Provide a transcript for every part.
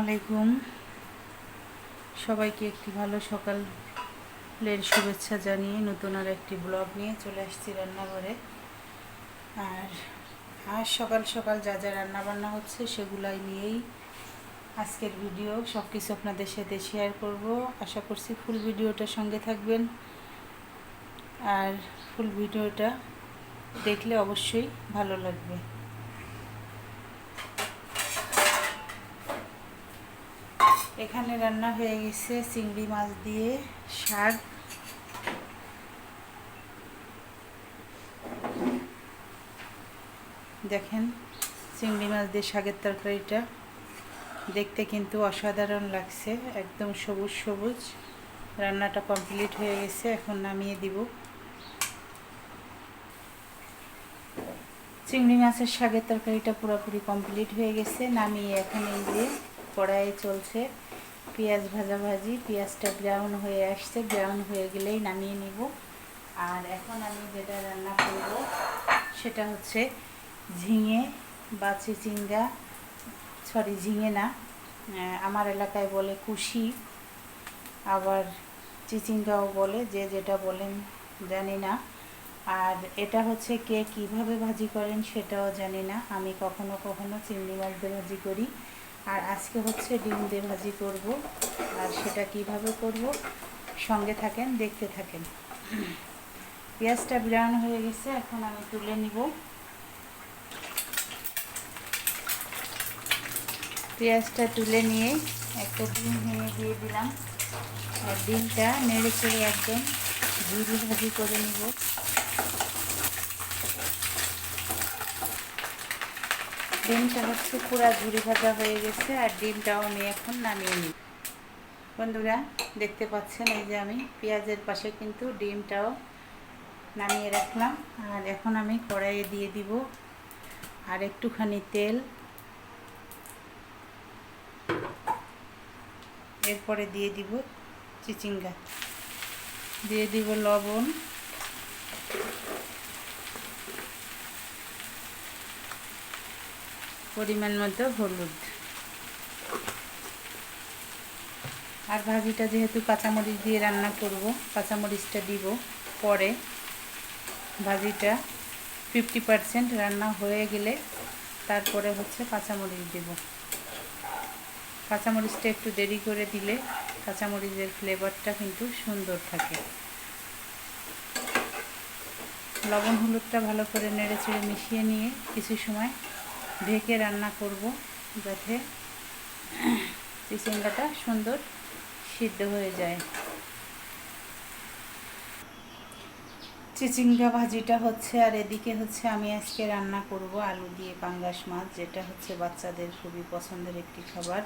আলাইকুম। সবাইকে একটি ভালো সকালের শুভেচ্ছা জানিয়ে নতুন আর একটি ব্লগ নিয়ে চলে আসছি রান্নাঘরে। আর আজ সকাল সকাল যা যা রান্না বান্না হচ্ছে সেগুলাই নিয়েই আজকের ভিডিও সব কিছু আপনাদের সাথে শেয়ার করব। আশা করছি ফুল ভিডিওটা সঙ্গে থাকবেন। আর ফুল ভিডিওটা দেখলে অবশ্যই ভালো লাগবে। এখানে রান্না হয়ে গেছে চিংড়ি মাছ দিয়ে শাক। দেখেন চিংড়ি মাছ দিয়ে শাকের তরকারিটা। দেখতে কিন্তু অসাধারণ লাগছে, একদম সবুজ সবুজ। রান্নাটা কমপ্লিট হয়ে গেছে, এখন নামিয়ে দিব। চিংড়ি মাছের শাকের তরকারিটা পুরোপুরি কমপ্লিট হয়ে গেছে, নামিয়ে এখন এই যে কড়াইয়ে চলছে। পেঁয়াজ ভাজা ভাজি, পেঁয়াজটা ব্রাউন হয়ে আসছে ব্রাউন হয়ে গেলেই নামিয়ে নিব। আর এখন আমি যেটা রান্না করব, সেটা হচ্ছে ঝিঙে বা চিচিঙ্গা সরি ঝিঙে না আমার এলাকায় বলে কুশি, আবার চিচিঙ্গাও বলে, যে যেটা বলেন জানি না। আর এটা হচ্ছে কে কীভাবে ভাজি করেন সেটাও জানি না, আমি কখনো কখনো চিংড়ি মাছ দিয়ে ভাজি করি। আর আজকে হচ্ছে ডিম দিয়ে ভাজি করব। আর সেটা কীভাবে করব? সঙ্গে থাকেন, দেখতে থাকেন। পেঁয়াজটা ব্রাউন হয়ে গেছে, এখন আমি তুলে নিব। পেঁয়াজটা তুলে নিয়ে একটা ডিম ভেঙে দিয়ে দিলাম। আর ডিমটা নেড়ে চেড়ে একদম ঝুড়ি ভাজি করে নিব। ডিমটা হচ্ছে পুরো ঝুড়ি ভাজা হয়ে গেছে আর ডিমটাও আমি এখন নামিয়ে নিই। বন্ধুরা, দেখতে পাচ্ছেন এই যে আমি পেঁয়াজের পাশে কিন্তু ডিমটাও নামিয়ে রাখলাম। আর এখন আমি কড়াইয়ে দিয়ে দিব আর একটুখানি তেল। এরপরে দিয়ে দিব চিচিঙ্গা। দিয়ে দিব লবণ। পরিমাণ মতো হলুদ। আর ভাজিটা যেহেতু কাঁচামরিচ দিয়ে রান্না করব, কাঁচামরিচটা দিব। পরে ভাজিটা ফিফটি পারসেন্ট রান্না হয়ে গেলে তারপরে হচ্ছে কাঁচামরিচ দেব। কাঁচামরিচটা একটু দেরি করে দিলে কাঁচামরিচের ফ্লেভারটা কিন্তু সুন্দর থাকে। লবণ হলুদটা ভালো করে নেড়ে চেড়ে মিশিয়ে নিয়ে কিছু সময় ঢেকে রান্না করব যাতে চিচিঙ্গাটা সুন্দর সিদ্ধ হয়ে যায়। চিচিঙ্গা ভাজিটা হচ্ছে আর এদিকে হচ্ছে আমি আজকে রান্না করব আলু দিয়ে পাঙ্গাস মাছ, যেটা হচ্ছে বাচ্চাদের খুবই পছন্দের একটি খাবার।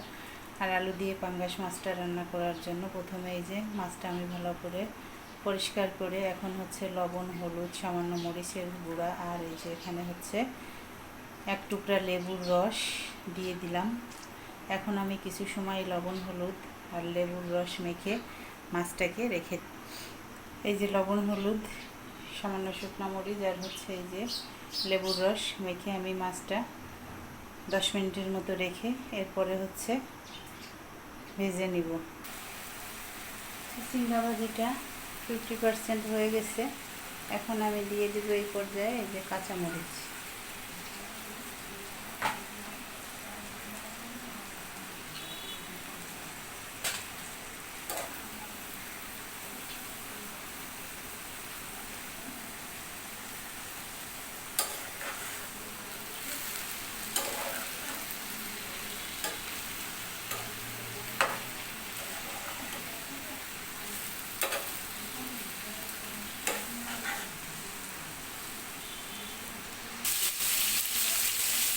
আর আলু দিয়ে পাঙ্গাস মাছটা রান্না করার জন্য প্রথমে এই যে মাছটা আমি ভালো করে পরিষ্কার করে এখন হচ্ছে লবণ, হলুদ, সামান্য মরিচের গুঁড়া আর এই যে এখানে হচ্ছে এক টুকরা লেবুর রস দিয়ে দিলাম। এখন আমি কিছু সময় লবণ, হলুদ আর লেবুর রস মেখে মাছটাকে রেখে এই যে লবণ, হলুদ, সামান্য শুকনো মরিচ আর হচ্ছে এই যে লেবুর রস মেখে আমি মাছটা দশ মিনিটের মতো রেখে এরপরে হচ্ছে ভেজে নিব। চিংড়া ভাজিটা ফিফটি পারসেন্ট হয়ে গেছে। এখন আমি দিয়ে দেবো এই পর্যায়ে এই যে কাঁচামরিচ।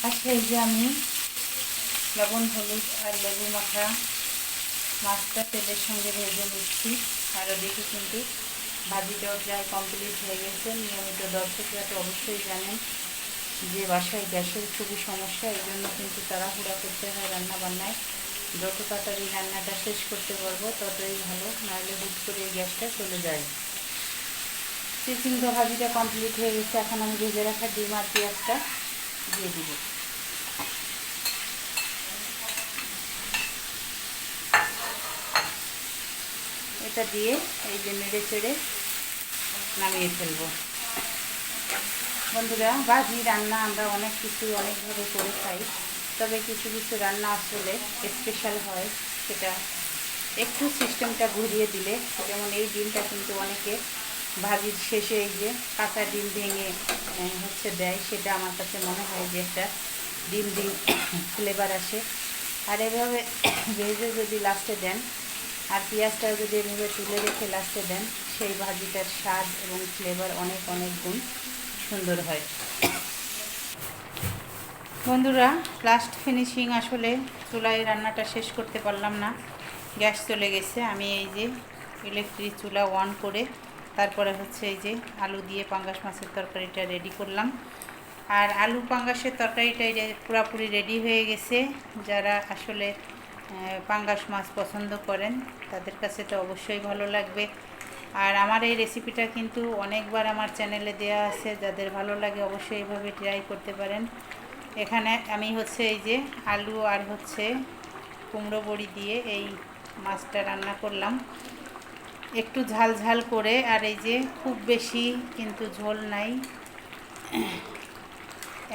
আচ্ছা এই যে আমি লবণ, হলুদ আর লেবু মাখা মাছটা তেলের সঙ্গে ভেজে নিচ্ছি। আর ওদিকে কিন্তু ভাজিটাও প্রায় কমপ্লিট হয়ে গেছে। নিয়মিত দর্শকরা তো অবশ্যই জানেন যে বাসায় গ্যাসের খুবই সমস্যা, এই জন্য কিন্তু তাড়াহুড়া করতে হয় রান্না বান্নায় যত তাড়াতাড়ি রান্নাটা শেষ করতে পারব, ততই ভালো। নাহলে হুট করে এই গ্যাসটা চলে যায়। চিচিঙ্গা ভাজিটা কমপ্লিট হয়ে গেছে। এখন আমি ভেজে রাখা ডিম আর পেঁয়াজটা দিয়ে দিব। পেঁয়াজটা দিয়ে এই যে নেড়ে চেড়ে নামিয়ে ফেলব। বন্ধুরা ভাজি রান্না আমরা অনেক কিছু অনেকভাবে করে খাই, তবে কিছু কিছু রান্না আসলে স্পেশাল হয় সেটা একটু সিস্টেমটা ঘুরিয়ে দিলে, যেমন এই ডিমটা কিন্তু অনেকে ভাজির শেষে এই যে কাঁচা ডিম ভেঙে হচ্ছে দেয়, সেটা আমার কাছে মনে হয় যে একটা ডিম ডিম ফ্লেভার আসে। আর এভাবে ভেজে যদি লাস্টে দেন আর পেঁয়াজটা যদি এভাবে তুলে রেখে লাস্টে দেন, সেই ভাজিটার স্বাদ এবং ফ্লেভার অনেক অনেক গুণ সুন্দর হয়। বন্ধুরা লাস্ট ফিনিশিং আসলে চুলায় রান্নাটা শেষ করতে পারলাম না। গ্যাস চলে গেছে। আমি এই যে ইলেকট্রিক চুলা অন করে তারপরে হচ্ছে এই যে আলু দিয়ে পাঙ্গাস মাছের তরকারিটা রেডি করলাম। আর আলু পাঙ্গাসের তরকারিটা এই যে পুরাপুরি রেডি হয়ে গেছে। যারা আসলে পাঙ্গাস মাছ পছন্দ করেন, তাদের কাছে তো অবশ্যই ভালো লাগবে। আর আমার এই রেসিপিটা কিন্তু অনেকবার আমার চ্যানেলে দেওয়া আছে, যাদের ভালো লাগে অবশ্যই এইভাবে ট্রাই করতে পারেন। এখানে আমি হচ্ছে এই যে আলু আর হচ্ছে কুমড়ো বড়ি দিয়ে এই মাছটা রান্না করলাম। একটু ঝাল ঝাল করে, আর এই যে খুব বেশি কিন্তু ঝোল নাই।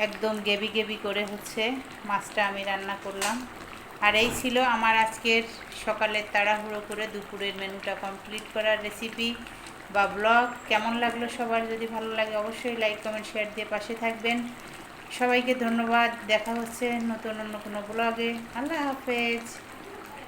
একদম গেবি গেবি করে হচ্ছে মাছটা আমি রান্না করলাম। আর এই ছিল আমার আজকের সকালের তাড়াহুড়ো করে দুপুরের মেনুটা কমপ্লিট করার রেসিপি বা ব্লগ কেমন লাগল সবার? যদি ভালো লাগে অবশ্যই লাইক কমেন্ট শেয়ার দিয়ে পাশে থাকবেন। সবাইকে ধন্যবাদ। দেখা হচ্ছে নতুন অন্য কোনো ব্লগে আল্লাহ হাফেজ।